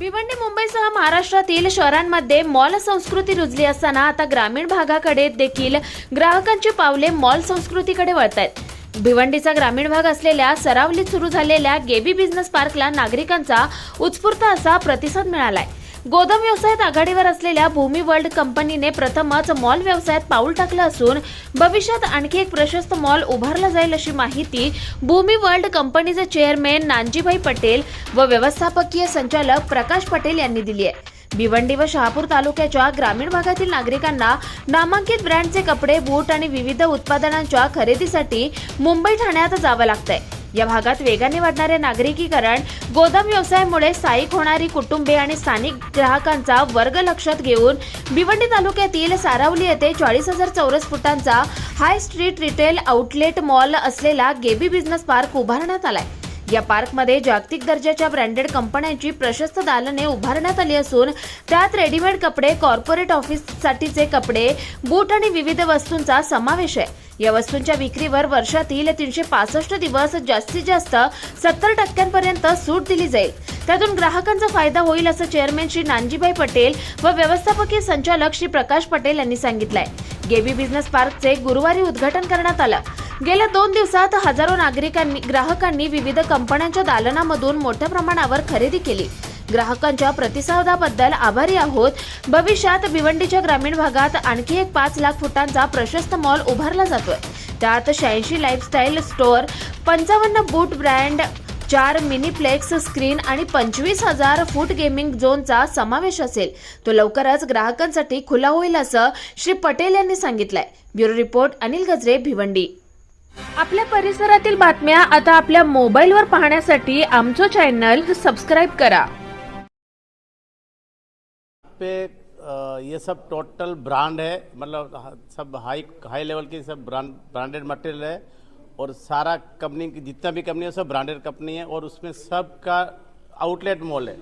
भिवंडी मुंबईसह महाराष्ट्रातील शहरांमध्ये मॉल संस्कृती रुजली असताना आता ग्रामीण भागाकडे देखील ग्राहकांची पावले मॉल संस्कृतीकडे वळत आहेत भिवंडीचा ग्रामीण भाग असलेल्या सरावलीत सुरू झालेल्या गेबी बिझनेस पार्कला नागरिकांचा उत्स्फूर्त असा प्रतिसाद मिळालाय. गोदाम व्यवसायात आघाडीवर असलेल्या भूमी वर्ल्ड कंपनीने प्रथमच मॉल व्यवसायात पाऊल टाकलं असून भविष्यात आणखी एक प्रशस्त मॉल उभारला जाईल अशी माहिती भूमी वर्ल्ड कंपनीचे चेअरमॅन नानजीभाई पटेल व व्यवस्थापकीय संचालक प्रकाश पटेल यांनी दिली आहे. भिवंडी व शहापूर तालुक्याच्या ग्रामीण भागातील नागरिकांना नामांकित ब्रँडचे कपडे बूट आणि विविध उत्पादनांच्या खरेदीसाठी मुंबई ठाण्यात जावं लागतंय. या भागात वेगाने वाढणारे नागरिकीकरण गोदाम व्यवसायामुळे स्थायिक होणारी कुटुंबे आणि स्थानिक ग्राहकांचा वर्ग लक्षात घेऊन भिवंडी तालुक्यातील सारावली येथे चाळीस हजार चौरस फुटांचा high street retail outlet mall असलेला गेबी बिझनेस पार्क उभारण्यात आलाय. या पार्कमध्ये जागतिक दर्जाच्या ब्रँडेड कंपन्यांची प्रशस्त दालने उभारण्यात आली असून त्यात रेडीमेड कपडे कॉर्पोरेट ऑफिससाठीचे कपडे बूट आणि विविध वस्तूंचा समावेश आहे. या वस्तूंच्या विक्रीवर वर्षातील तीनशे पासष्ट दिवस जास्तीत जास्त सत्तर टक्क्यांपर्यंत सूट दिली जाईल. त्यातून ग्राहकांचा फायदा होईल असं चेअरमॅन श्री नानजीभाई पटेल व व्यवस्थापकीय संचालक श्री प्रकाश पटेल यांनी सांगितलंय. गेबी बिझनेस पार्कचे गुरुवारी उद्घाटन करण्यात आलं. गेल्या दोन दिवसात हजारो नागरिकांनी ग्राहकांनी विविध कंपन्यांच्या दालनामधून मोठ्या प्रमाणावर खरेदी केली. ग्राहकांच्या प्रतिसादाबद्दल आभारी आहोत. भविष्यात भिवंडीच्या ग्रामीण भागात आणखी एक पाच लाख फुटांचा प्रशस्त मॉल उभारला जातोय. त्यात शहाऐंशी लाईफस्टाईल स्टोअर पंचावन्न बूट ब्रँड चार मिनीप्लेक्स स्क्रीन आणि पंचवीस हजार फूट गेमिंग झोनचा समावेश असेल. तो लवकरच ग्राहकांसाठी खुला होईल असं श्री पटेल यांनी सांगितलंय. ब्युरो रिपोर्ट अनिल गजरे भिवंडी. आपल्या परिसरातील बातम्या आता आपल्या मोबाईलवर पाहण्यासाठी आमचं चॅनल सबस्क्राईब करा. पे ये सब टोटल ब्रांड है मतलब सब हाई हाई लेवल की सब ब्रांड ब्रांडेड मटेरियल है, और सारा कंपनी की, जितना भी कंपनी है, सब ब्रांडेड कंपनी है, और उसमें सब का आउटलेट मॉल है।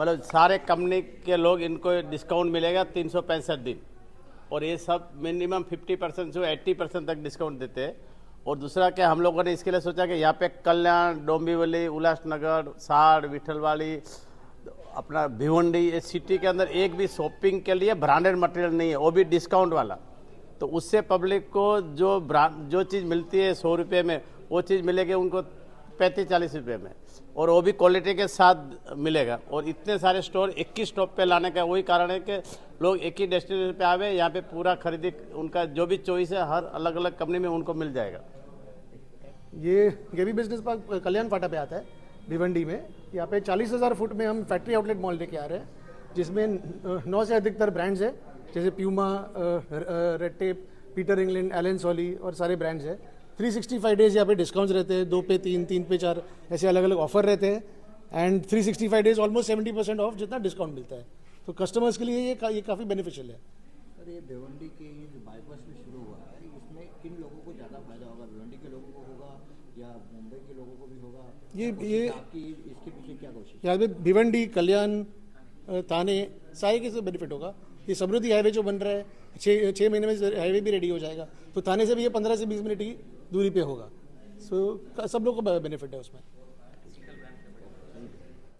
मतलब सारे कंपनी के लोग इनको डिस्काउंट मिलेगा तीन सौ पैंसठ दिन। और ये सब मिनिमम फिफ्टी परसेंट से एट्टी परसेंट तक डिस्काउंट देते हैं। और दूसरा क्या, हम लोगों ने इसके लिए सोचा कि यहाँ पे कल्याण, डोंबिवली, उल्लासनगर, साड़ विठलवाड़ी अपना भिवंडी ये सिटी के अंदर एक भी शॉपिंग के लिए ब्रांडेड मटेरियल नहीं है, वो भी डिस्काउंट वाला। तो उससे पब्लिक को जो ब्रांड जो चीज़ मिलती है सौ रुपये में, वो चीज़ मिलेगी उनको पैंतीस चालीस रुपये में। और वो भी क्वालिटी के साथ मिलेगा। और इतने सारे स्टोर एक ही स्टॉप पे लाने का वही कारण है कि लोग एक ही डेस्टिनेशन पे आवे, यहाँ पे पूरा खरीदी, उनका जो भी चॉइस है, हर अलग अलग कंपनी में उनको मिल जाएगा। ये गेबी बिज़नेस पार्क, कल्याण फाटा पे आता है। भिवंडी में। यहाँ पे चालीस हज़ार फुट में हम फैक्ट्री आउटलेट मॉल लेके आ रहे हैं जिसमें नौ से अधिकतर ब्रांड्स है। जैसे Puma Red Tape Peter England Allen Solly और सारे ब्रांड्स है। 365 डेज़ यहाँ पे डिस्काउंट्स रहते हैं दो पे तीन तीन पे चार ऐसे अलग अलग ऑफ़र रहते हैं। And 365 days almost 70 percent off जितना डिस्काउंट मिलता है। तो कस्टमर्स के लिए ये का, ये काफ़ी बेनिफिशियल है। सर ये भिवंडी के ये जो बाईपास में शुरू हुआ है इसमें किन लोगों को ज़्यादा फ़ायदा होगा? भिवंडी के लोगों को होगा या मुंबई के लोगों को ये ये इसके पीछे क्या कोशिश यहाँ पे भिवंडी कल्याण थाने सारे के से बेनिफिट होगा। ये समृद्धि हाईवे जो बन रहा है छः छः महीने में हाईवे भी रेडी हो जाएगा। तो थाने से भी ये पंद्रह से बीस मिनट की दूरी पे होगा। सो सब लोग को बेनिफिट है उसमें।